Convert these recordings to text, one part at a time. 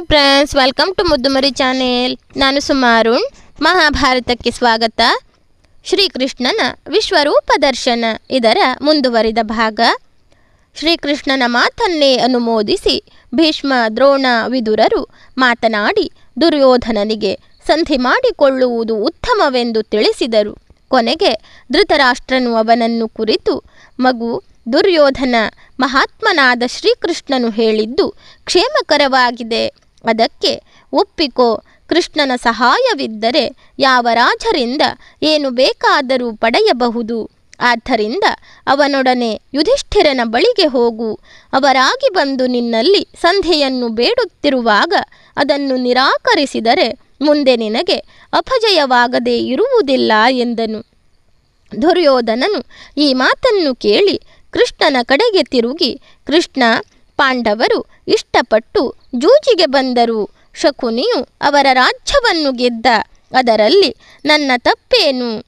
Hi friends welcome to Muddumari channel ನಾನು ಸುಮಾರುಣ್. ಮಹಾಭಾರತಕ್ಕೆ ಸ್ವಾಗತ. ಶ್ರೀಕೃಷ್ಣನ ವಿಶ್ವರೂಪ ದರ್ಶನ. ಇದರ ಮುಂದುವರಿದ ಭಾಗ. ಶ್ರೀಕೃಷ್ಣನ ಮಾತನ್ನೇ ಅನುಮೋದಿಸಿ ಭೀಷ್ಮ ದ್ರೋಣ ವಿದುರರು ಮಾತನಾಡಿ ದುರ್ಯೋಧನನಿಗೆ ಸಂಧಿ ಮಾಡಿಕೊಳ್ಳುವುದು ಉತ್ತಮವೆಂದು ತಿಳಿಸಿದರು. ಕೊನೆಗೆ ಧೃತರಾಷ್ಟ್ರನು ಅವನನ್ನು ಕುರಿತು ಮಗು ದುರ್ಯೋಧನ ಮಹಾತ್ಮನಾದ ಶ್ರೀಕೃಷ್ಣನು ಹೇಳಿದ್ದು ಕ್ಷೇಮಕರವಾಗಿದೆ. ಅದಕ್ಕೆ ಒಪ್ಪಿಕೋ, ಕೃಷ್ಣನ ಸಹಾಯವಿದ್ದರೆ ಯಾವ ರಾಜರಿಂದ ಏನು ಬೇಕಾದರೂ ಪಡೆಯಬಹುದು. ಆದ್ದರಿಂದ ಅವನೊಡನೆ ಯುಧಿಷ್ಠಿರನ ಬಳಿಗೆ ಹೋಗು. ಅವರಾಗಿ ಬಂದು ನಿನ್ನಲ್ಲಿ ಸಂಧೆಯನ್ನು ಬೇಡುತ್ತಿರುವಾಗ ಅದನ್ನು ನಿರಾಕರಿಸಿದರೆ ಮುಂದೆ ನಿನಗೆ ಅಪಜಯವಾಗದೇ ಇರುವುದಿಲ್ಲ ಎಂದನು. ದುರ್ಯೋಧನನು ಈ ಮಾತನ್ನು ಕೇಳಿ ಕೃಷ್ಣನ ಕಡೆಗೆ ತಿರುಗಿ, ಕೃಷ್ಣ ಪಾಂಡವರು ಇಷ್ಟಪಟ್ಟು ಜೂಜಿಗೆ ಬಂದರು. ಶಕುನಿಯು ಅವರ ರಾಜ್ಯವನ್ನು ಗೆದ್ದ. ಅದರಲ್ಲಿ ನನ್ನ ತಪ್ಪೇನು?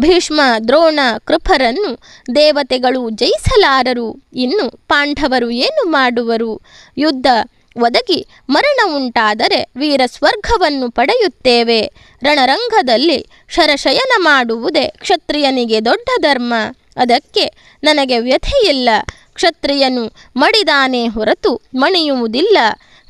ಭೀಷ್ಮ, ದ್ರೋಣ, ಕೃಪರನ್ನು ದೇವತೆಗಳು ಜಯಿಸಲಾರರು. ಇನ್ನು ಪಾಂಡವರು ಏನು ಮಾಡುವರು? ಯುದ್ಧ ಒದಗಿ ಮರಣ ಉಂಟಾದರೆ ವೀರ ಸ್ವರ್ಗವನ್ನು ಪಡೆಯುತ್ತೇವೆ. ರಣರಂಗದಲ್ಲಿ ಶರಶಯನ ಮಾಡುವುದೇ ಕ್ಷತ್ರಿಯನಿಗೆ ದೊಡ್ಡ ಧರ್ಮ. ಅದಕ್ಕೆ ನನಗೆ ವ್ಯಥೆಯಿಲ್ಲ. ಕ್ಷತ್ರಿಯನು ಮಡಿದಾನೆ ಹೊರತು ಮಣಿಯುವುದಿಲ್ಲ.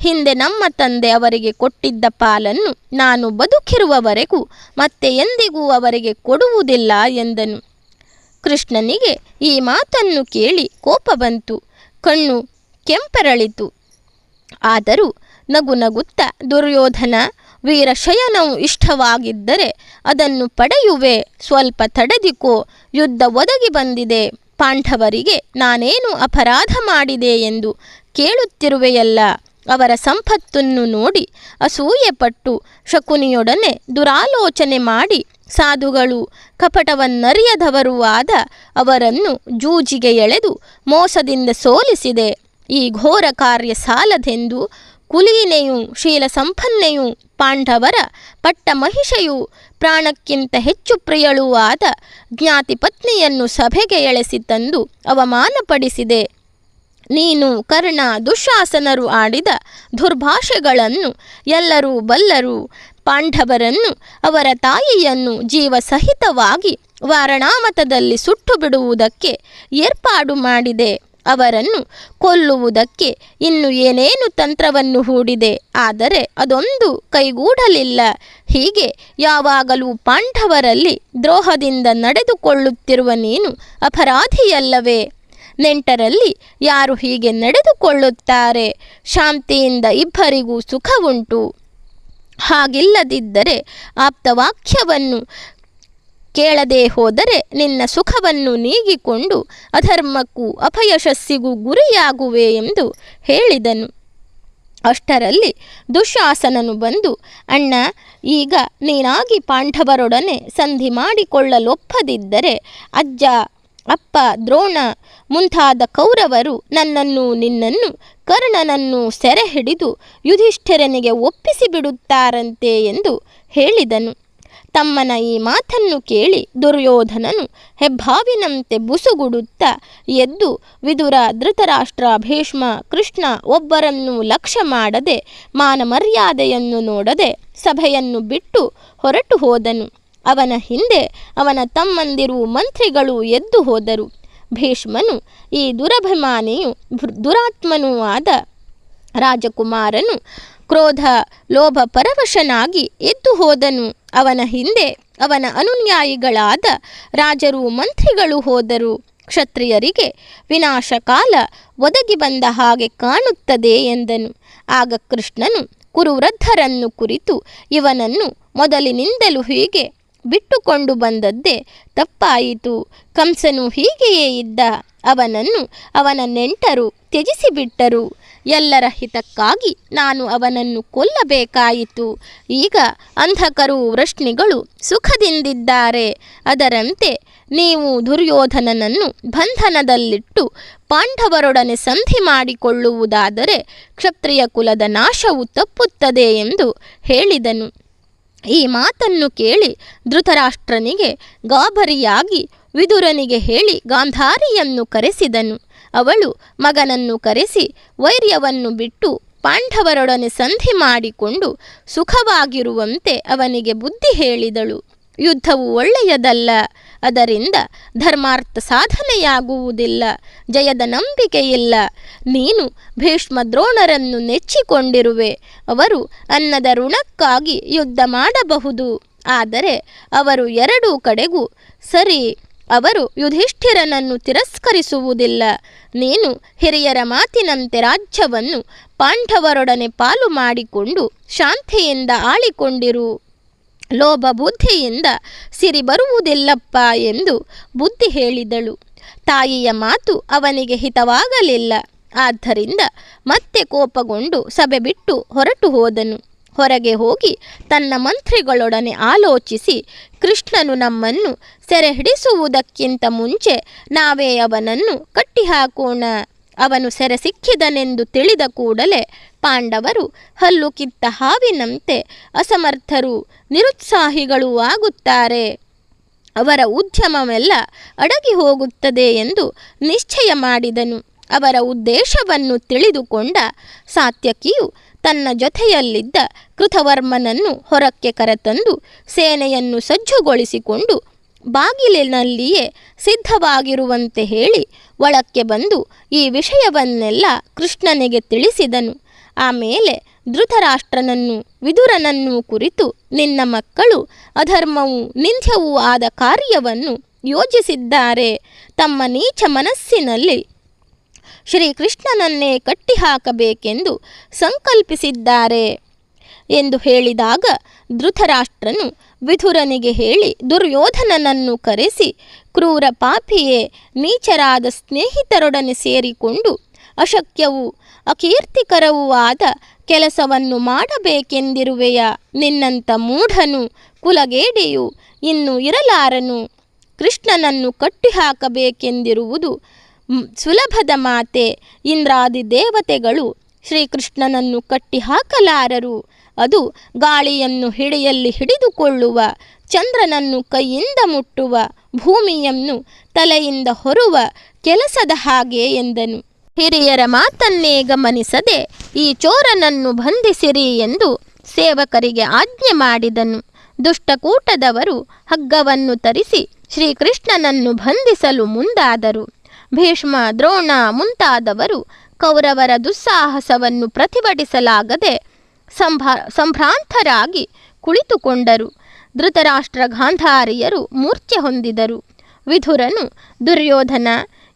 ಹಿಂದೆ ನಮ್ಮ ತಂದೆ ಅವರಿಗೆ ಕೊಟ್ಟಿದ್ದ ಪಾಲನ್ನು ನಾನು ಬದುಕಿರುವವರೆಗೂ ಮತ್ತೆ ಎಂದಿಗೂ ಅವರಿಗೆ ಕೊಡುವುದಿಲ್ಲ ಎಂದನು. ಕೃಷ್ಣನಿಗೆ ಈ ಮಾತನ್ನು ಕೇಳಿ ಕೋಪ ಬಂತು. ಕಣ್ಣು ಕೆಂಪರಳಿತು. ಆದರೂ ನಗು ನಗುತ್ತ, ದುರ್ಯೋಧನ ವೀರಶಯನವು ಇಷ್ಟವಾಗಿದ್ದರೆ ಅದನ್ನು ಪಡೆಯುವೆ. ಸ್ವಲ್ಪ ತಡೆದಿಕೋ. ಯುದ್ಧ ಒದಗಿ ಬಂದಿದೆ. ಪಾಂಡವರಿಗೆ ನಾನೇನು ಅಪರಾಧ ಮಾಡಿದೆ ಎಂದು ಕೇಳುತ್ತಿರುವೆಯಲ್ಲ, ಅವರ ಸಂಪತ್ತನ್ನು ನೋಡಿ ಅಸೂಯೆಪಟ್ಟು ಶಕುನಿಯೊಡನೆ ದುರಾಲೋಚನೆ ಮಾಡಿ ಸಾಧುಗಳು ಕಪಟವನ್ನರಿಯದವರೂ ಆದ ಅವರನ್ನು ಜೂಜಿಗೆ ಎಳೆದು ಮೋಸದಿಂದ ಸೋಲಿಸಿದೆ. ಈ ಘೋರ ಕಾರ್ಯ ಸಾಲದೆಂದು ಕುಲೀನೆಯು ಶೀಲ ಸಂಪನ್ನೆಯೂ ಪಾಂಡವರ ಪಟ್ಟ ಮಹಿಷೆಯು ಪ್ರಾಣಕ್ಕಿಂತ ಹೆಚ್ಚು ಪ್ರಿಯಳೂ ಆದ ಜ್ಞಾತಿ ಪತ್ನಿಯನ್ನು ಸಭೆಗೆ ಎಳೆಸಿ ತಂದು ಅವಮಾನಪಡಿಸಿದೆ. ನೀನು ಕರ್ಣ ದುಶಾಸನರು ಆಡಿದ ದುರ್ಭಾಷೆಗಳನ್ನು ಎಲ್ಲರೂ ಬಲ್ಲರು ಪಾಂಡವರನ್ನು ಅವರ ತಾಯಿಯನ್ನು ಜೀವಸಹಿತವಾಗಿ ವಾರಣಾಮತದಲ್ಲಿ ಸುಟ್ಟು ಬಿಡುವುದಕ್ಕೆ ಏರ್ಪಾಡು ಮಾಡಿದೆ. ಅವರನ್ನು ಕೊಲ್ಲುವುದಕ್ಕೆ ಇನ್ನು ಏನೇನು ತಂತ್ರವನ್ನು ಹೂಡಿದೆ? ಆದರೆ ಅದೊಂದು ಕೈಗೂಡಲಿಲ್ಲ. ಹೀಗೆ ಯಾವಾಗಲೂ ಪಾಂಡವರಲ್ಲಿ ದ್ರೋಹದಿಂದ ನಡೆದುಕೊಳ್ಳುತ್ತಿರುವ ನೀನು ಅಪರಾಧಿಯಲ್ಲವೇ? ನೆಂಟರಲ್ಲಿ ಯಾರು ಹೀಗೆ ನಡೆದುಕೊಳ್ಳುತ್ತಾರೆ? ಶಾಂತಿಯಿಂದ ಇಬ್ಬರಿಗೂ ಸುಖವುಂಟು. ಹಾಗಿಲ್ಲದಿದ್ದರೆ ಆಪ್ತವಾಕ್ಯವನ್ನು ಕೇಳದೆ ಹೋದರೆ ನಿನ್ನ ಸುಖವನ್ನು ನೀಗಿಕೊಂಡು ಅಧರ್ಮಕ್ಕೂ ಅಪಯಶಸ್ಸಿಗೂ ಗುರಿಯಾಗುವೆ ಎಂದು ಹೇಳಿದನು. ಅಷ್ಟರಲ್ಲಿ ದುಶಾಸನನು ಬಂದು, ಅಣ್ಣ, ಈಗ ನೀನಾಗಿ ಪಾಂಡವರೊಡನೆ ಸಂಧಿ ಮಾಡಿಕೊಳ್ಳಲೊಪ್ಪದಿದ್ದರೆ ಅಜ್ಜ, ಅಪ್ಪ, ದ್ರೋಣ ಮುಂತಾದ ಕೌರವರು ನನ್ನನ್ನು ನಿನ್ನನ್ನು ಕರ್ಣನನ್ನು ಸೆರೆ ಹಿಡಿದು ಯುಧಿಷ್ಠಿರನಿಗೆ ಒಪ್ಪಿಸಿ ಬಿಡುತ್ತಾರಂತೆ ಎಂದು ಹೇಳಿದನು. ತಮ್ಮನ ಈ ಮಾತನ್ನು ಕೇಳಿ ದುರ್ಯೋಧನನು ಹೆಬ್ಬಾವಿನಂತೆ ಬುಸುಗುಡುತ್ತ ಎದ್ದು ವಿದುರ ಧೃತರಾಷ್ಟ್ರ ಭೀಷ್ಮ ಕೃಷ್ಣ ಒಬ್ಬರನ್ನು ಲಕ್ಷ್ಯ ಮಾಡದೆ ಮಾನಮರ್ಯಾದೆಯನ್ನು ನೋಡದೆ ಸಭೆಯನ್ನು ಬಿಟ್ಟು ಹೊರಟು ಹೋದನು. ಅವನ ಹಿಂದೆ ಅವನ ತಮ್ಮಂದಿರು ಮಂತ್ರಿಗಳು ಎದ್ದು ಹೋದರು. ಭೀಷ್ಮನು ಈ ದುರಭಿಮಾನಿಯು ದುರಾತ್ಮನೂ ಆದ ರಾಜಕುಮಾರನು ಕ್ರೋಧ, ಲೋಭ ಪರವಶನಾಗಿ ಎದ್ದು ಹೋದನು. ಅವನ ಹಿಂದೆ ಅವನ ಅನುನ್ಯಾಯಿಗಳಾದ ರಾಜರು ಮಂತ್ರಿಗಳು ಹೋದರು. ಕ್ಷತ್ರಿಯರಿಗೆ ವಿನಾಶಕಾಲ ಒದಗಿ ಬಂದ ಹಾಗೆ ಕಾಣುತ್ತದೆ ಎಂದನು. ಆಗ ಕೃಷ್ಣನು ಕುರುವೃದ್ಧರನ್ನು ಕುರಿತು ಇವನನ್ನು ಮೊದಲಿನಿಂದಲೂ ಹೀಗೆ ಬಿಟ್ಟುಕೊಂಡು ಬಂದದ್ದೇ ತಪ್ಪಾಯಿತು. ಕಂಸನು ಹೀಗೆಯೇ ಇದ್ದ. ಅವನನ್ನು ಅವನ ನೆಂಟರು ತ್ಯಜಿಸಿಬಿಟ್ಟರು. ಎಲ್ಲರ ಹಿತಕ್ಕಾಗಿ ನಾನು ಅವನನ್ನು ಕೊಲ್ಲಬೇಕಾಯಿತು. ಈಗ ಅಂಧಕರು ವೃಷ್ಣಿಗಳು ಸುಖದಿಂದಿದ್ದಾರೆ. ಅದರಂತೆ ನೀವು ದುರ್ಯೋಧನನನ್ನು ಬಂಧನದಲ್ಲಿಟ್ಟು ಪಾಂಡವರೊಡನೆ ಸಂಧಿ ಮಾಡಿಕೊಳ್ಳುವುದಾದರೆ ಕ್ಷತ್ರಿಯ ಕುಲದ ನಾಶವು ತಪ್ಪುತ್ತದೆ ಎಂದು ಹೇಳಿದನು. ಈ ಮಾತನ್ನು ಕೇಳಿ ಧೃತರಾಷ್ಟ್ರನಿಗೆ ಗಾಬರಿಯಾಗಿ ವಿದುರನಿಗೆ ಹೇಳಿ ಗಾಂಧಾರಿಯನ್ನು ಕರೆಸಿದನು. ಅವಳು ಮಗನನ್ನು ಕರೆಸಿ ವೈರ್ಯವನ್ನು ಬಿಟ್ಟು ಪಾಂಡವರೊಡನೆ ಸಂಧಿ ಮಾಡಿಕೊಂಡು ಸುಖವಾಗಿರುವಂತೆ ಅವನಿಗೆ ಬುದ್ಧಿ ಹೇಳಿದಳು. ಯುದ್ಧವು ಒಳ್ಳೆಯದಲ್ಲ. ಅದರಿಂದ ಧರ್ಮಾರ್ಥ ಸಾಧನೆಯಾಗುವುದಿಲ್ಲ. ಜಯದ ನಂಬಿಕೆಯಿಲ್ಲ. ನೀನು ಭೀಷ್ಮ ದ್ರೋಣರನ್ನು ನೆಚ್ಚಿಕೊಂಡಿರುವೆ. ಅವರು ಅನ್ನದ ಋಣಕ್ಕಾಗಿ ಯುದ್ಧ ಮಾಡಬಹುದು. ಆದರೆ ಅವರು ಎರಡೂ ಕಡೆಗೂ ಸರಿ. ಅವರು ಯುಧಿಷ್ಠಿರನನ್ನು ತಿರಸ್ಕರಿಸುವುದಿಲ್ಲ. ನೀನು ಹಿರಿಯರ ಮಾತಿನಂತೆ ರಾಜ್ಯವನ್ನು ಪಾಂಡವರೊಡನೆ ಪಾಲು ಮಾಡಿಕೊಂಡು ಶಾಂತಿಯಿಂದ ಆಳಿಕೊಂಡಿರು. ಲೋಭ ಬುದ್ಧಿಯಿಂದ ಸಿರಿ ಬರುವುದಿಲ್ಲಪ್ಪ ಎಂದು ಬುದ್ಧಿ ಹೇಳಿದಳು. ತಾಯಿಯ ಮಾತು ಅವನಿಗೆ ಹಿತವಾಗಲಿಲ್ಲ. ಆದ್ದರಿಂದ ಮತ್ತೆ ಕೋಪಗೊಂಡು ಸಭೆ ಬಿಟ್ಟು ಹೊರಟು ಹೋದನು. ಹೊರಗೆ ಹೋಗಿ ತನ್ನ ಮಂತ್ರಿಗಳೊಡನೆ ಆಲೋಚಿಸಿ, ಕೃಷ್ಣನು ನಮ್ಮನ್ನು ಸೆರೆ ಹಿಡಿಸುವುದಕ್ಕಿಂತ ಮುಂಚೆ ನಾವೇ ಅವನನ್ನು ಕಟ್ಟಿಹಾಕೋಣ. ಅವನು ಸೆರೆ ಸಿಕ್ಕಿದನೆಂದು ತಿಳಿದ ಕೂಡಲೇ ಪಾಂಡವರು ಹಲ್ಲು ಕಿತ್ತ ಹಾವಿನಂತೆ ಅಸಮರ್ಥರು, ನಿರುತ್ಸಾಹಿಗಳೂ ಆಗುತ್ತಾರೆ. ಅವರ ಉದ್ಯಮವೆಲ್ಲ ಅಡಗಿ ಹೋಗುತ್ತದೆ ಎಂದು ನಿಶ್ಚಯ ಮಾಡಿದನು. ಅವರ ಉದ್ದೇಶವನ್ನು ತಿಳಿದುಕೊಂಡ ಸಾತ್ಯಕಿಯು ತನ್ನ ಜೊತೆಯಲ್ಲಿದ್ದ ಕೃತವರ್ಮನನ್ನು ಹೊರಕ್ಕೆ ಕರೆತಂದು ಸೇನೆಯನ್ನು ಸಜ್ಜುಗೊಳಿಸಿಕೊಂಡು ಬಾಗಿಲಿನಲ್ಲಿಯೇ ಸಿದ್ಧವಾಗಿರುವಂತೆ ಹೇಳಿ ಒಳಕ್ಕೆ ಬಂದು ಈ ವಿಷಯವನ್ನೆಲ್ಲ ಕೃಷ್ಣನಿಗೆ ತಿಳಿಸಿದನು. ಆಮೇಲೆ ಧೃತರಾಷ್ಟ್ರನನ್ನು ವಿದುರನನ್ನು ಕುರಿತು ನಿನ್ನ ಮಕ್ಕಳು ಅಧರ್ಮವೂ ನಿಂದ್ಯವೂ ಆದ ಕಾರ್ಯವನ್ನು ಯೋಜಿಸಿದ್ದಾರೆ. ತಮ್ಮ ನೀಚ ಮನಸ್ಸಿನಲ್ಲಿ ಶ್ರೀಕೃಷ್ಣನನ್ನೇ ಕಟ್ಟಿಹಾಕಬೇಕೆಂದು ಸಂಕಲ್ಪಿಸಿದ್ದಾರೆ ಎಂದು ಹೇಳಿದಾಗ ಧೃತರಾಷ್ಟ್ರನು ವಿಧುರನಿಗೆ ಹೇಳಿ ದುರ್ಯೋಧನನನ್ನು ಕರೆಸಿ ಕ್ರೂರ ಪಾಪಿಯೇ, ನೀಚರಾದ ಸ್ನೇಹಿತರೊಡನೆ ಸೇರಿಕೊಂಡು ಅಶಕ್ಯವೂ, ಅಕೀರ್ತಿಕರವೂ ಆದ ಕೆಲಸವನ್ನು ಮಾಡಬೇಕೆಂದಿರುವೆಯ? ನಿನ್ನಂಥ ಮೂಢನು, ಕುಲಗೇಡಿಯು, ಇನ್ನು ಇರಲಾರನು. ಕೃಷ್ಣನನ್ನು ಕಟ್ಟಿಹಾಕಬೇಕೆಂದಿರುವುದು ಸುಲಭದ ಮಾತೆ ಇಂದ್ರಾದಿ ದೇವತೆಗಳು ಶ್ರೀಕೃಷ್ಣನನ್ನು ಕಟ್ಟಿಹಾಕಲಾರರು. ಅದು ಗಾಳಿಯನ್ನು ಹಿಡಿಯಲ್ಲಿ ಹಿಡಿದುಕೊಳ್ಳುವ, ಚಂದ್ರನನ್ನು ಕೈಯಿಂದ ಮುಟ್ಟುವ, ಭೂಮಿಯನ್ನು ತಲೆಯಿಂದ ಹೊರುವ ಕೆಲಸದ ಹಾಗೆ ಎಂದನು. ಹಿರಿಯರ ಮಾತನ್ನೇ ಗಮನಿಸದೆ ಈ ಚೋರನನ್ನು ಬಂಧಿಸಿರಿ ಎಂದು ಸೇವಕರಿಗೆ ಆಜ್ಞೆ ಮಾಡಿದನು. ದುಷ್ಟಕೂಟದವರು ಹಗ್ಗವನ್ನು ತರಿಸಿ ಶ್ರೀಕೃಷ್ಣನನ್ನು ಬಂಧಿಸಲು ಮುಂದಾದರು. ಭೀಷ್ಮ, ದ್ರೋಣ ಮುಂತಾದವರು ಕೌರವರ ದುಸ್ಸಾಹಸವನ್ನು ಪ್ರತಿಭಟಿಸಲಾಗದೆ ಸಂಭಾ, ಸಂಭ್ರಾಂತರಾಗಿ ಕುಳಿತುಕೊಂಡರು. ಧೃತರಾಷ್ಟ್ರ ಗಾಂಧಾರಿಯರು ಮೂರ್ಛೆ ಹೊಂದಿದರು. ವಿಧುರನು ದುರ್ಯೋಧನ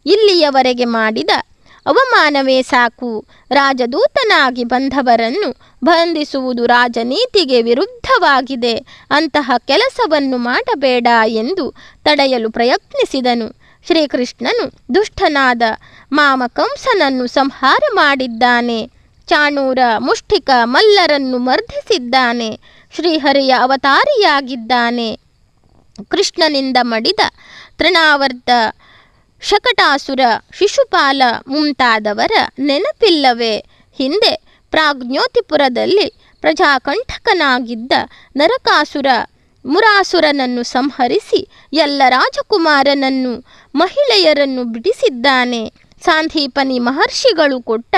ಇಲ್ಲಿಯವರೆಗೆ ಮಾಡಿದ ಅವಮಾನವೇ ಸಾಕು. ರಾಜದೂತನಾಗಿ ಬಂದವರನ್ನು ಬಂಧಿಸುವುದು ರಾಜನೀತಿಗೆ ವಿರುದ್ಧವಾಗಿದೆ. ಅಂತಹ ಕೆಲಸವನ್ನು ಮಾಡಬೇಡ ಎಂದು ತಡೆಯಲು ಪ್ರಯತ್ನಿಸಿದನು. ಶ್ರೀಕೃಷ್ಣನು ದುಷ್ಟನಾದ ಮಾಮಕಂಸನನ್ನು ಸಂಹಾರ ಮಾಡಿದ್ದಾನೆ. ಚಾಣೂರ ಮುಷ್ಟಿಕ ಮಲ್ಲರನ್ನು ಮರ್ಧಿಸಿದ್ದಾನೆ ಶ್ರೀಹರಿಯ ಅವತಾರಿಯಾಗಿದ್ದಾನೆ. ಕೃಷ್ಣನಿಂದ ಮಡಿದ ತೃಣಾವರ್ತ ಶಕಟಾಸುರ ಶಿಶುಪಾಲ ಮುಂತಾದವರ ನೆನಪಿಲ್ಲವೇ? ಹಿಂದೆ ಪ್ರಾಜ್ಞೋತಿಪುರದಲ್ಲಿ ಪ್ರಜಾಕಂಠಕನಾಗಿದ್ದ ನರಕಾಸುರ ಮುರಾಸುರನನ್ನು ಸಂಹರಿಸಿ ಎಲ್ಲ ರಾಜಕುಮಾರನನ್ನು, ಮಹಿಳೆಯರನ್ನು ಬಿಡಿಸಿದ್ದಾನೆ. ಸಾಂಧಿಪನಿ ಮಹರ್ಷಿಗಳು ಕೊಟ್ಟ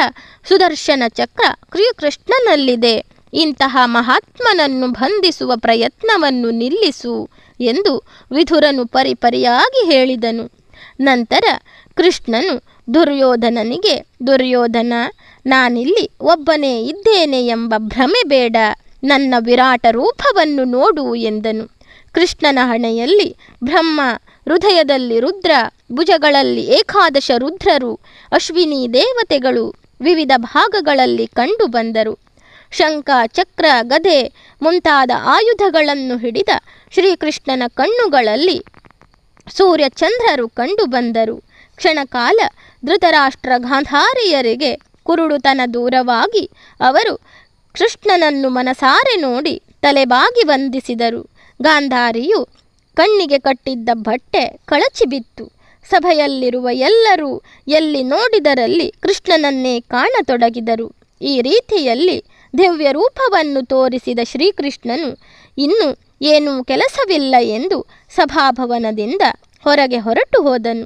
ಸುದರ್ಶನ ಚಕ್ರ ಶ್ರೀಕೃಷ್ಣನಲ್ಲಿದೆ. ಇಂತಹ ಮಹಾತ್ಮನನ್ನು ಬಂಧಿಸುವ ಪ್ರಯತ್ನವನ್ನು ನಿಲ್ಲಿಸು ಎಂದು ವಿಧುರನು ಪರಿಪರಿಯಾಗಿ ಹೇಳಿದನು. ನಂತರ ಕೃಷ್ಣನು ದುರ್ಯೋಧನನಿಗೆ, ದುರ್ಯೋಧನ, ನಾನಿಲ್ಲಿ ಒಬ್ಬನೇ ಇದ್ದೇನೆ ಎಂಬ ಭ್ರಮೆ ಬೇಡ. ನನ್ನ ವಿರಾಟ ರೂಪವನ್ನು ನೋಡು ಎಂದನು. ಕೃಷ್ಣನ ಹಣೆಯಲ್ಲಿ ಬ್ರಹ್ಮ, ಹೃದಯದಲ್ಲಿ ರುದ್ರ, ಭುಜಗಳಲ್ಲಿ ಏಕಾದಶ ರುದ್ರರು, ಅಶ್ವಿನಿ ದೇವತೆಗಳು ವಿವಿಧ ಭಾಗಗಳಲ್ಲಿ ಕಂಡುಬಂದರು ಶಂಖ, ಚಕ್ರ, ಗದೆ ಮುಂತಾದ ಆಯುಧಗಳನ್ನು ಹಿಡಿದ ಶ್ರೀಕೃಷ್ಣನ ಕಣ್ಣುಗಳಲ್ಲಿ ಸೂರ್ಯಚಂದ್ರರು ಕಂಡುಬಂದರು ಕ್ಷಣಕಾಲ ಧೃತರಾಷ್ಟ್ರ ಗಾಂಧಾರಿಯರಿಗೆ ಕುರುಡುತನ ದೂರವಾಗಿ ಅವರು ಕೃಷ್ಣನನ್ನು ಮನಸಾರೆ ನೋಡಿ ತಲೆಬಾಗಿ ವಂದಿಸಿದರು. ಗಾಂಧಾರಿಯು ಕಣ್ಣಿಗೆ ಕಟ್ಟಿದ್ದ ಬಟ್ಟೆ ಕಳಚಿಬಿತ್ತು ಸಭೆಯಲ್ಲಿರುವ ಎಲ್ಲರೂ ಎಲ್ಲಿ ನೋಡಿದರಲ್ಲಿ ಕೃಷ್ಣನನ್ನೇ ಕಾಣತೊಡಗಿದರು. ಈ ರೀತಿಯಲ್ಲಿ ದಿವ್ಯ ರೂಪವನ್ನು ತೋರಿಸಿದ ಶ್ರೀಕೃಷ್ಣನು, ಇನ್ನು ಏನೂ ಕೆಲಸವಿಲ್ಲ ಎಂದು ಸಭಾಭವನದಿಂದ ಹೊರಗೆ ಹೊರಟು ಹೋದನು.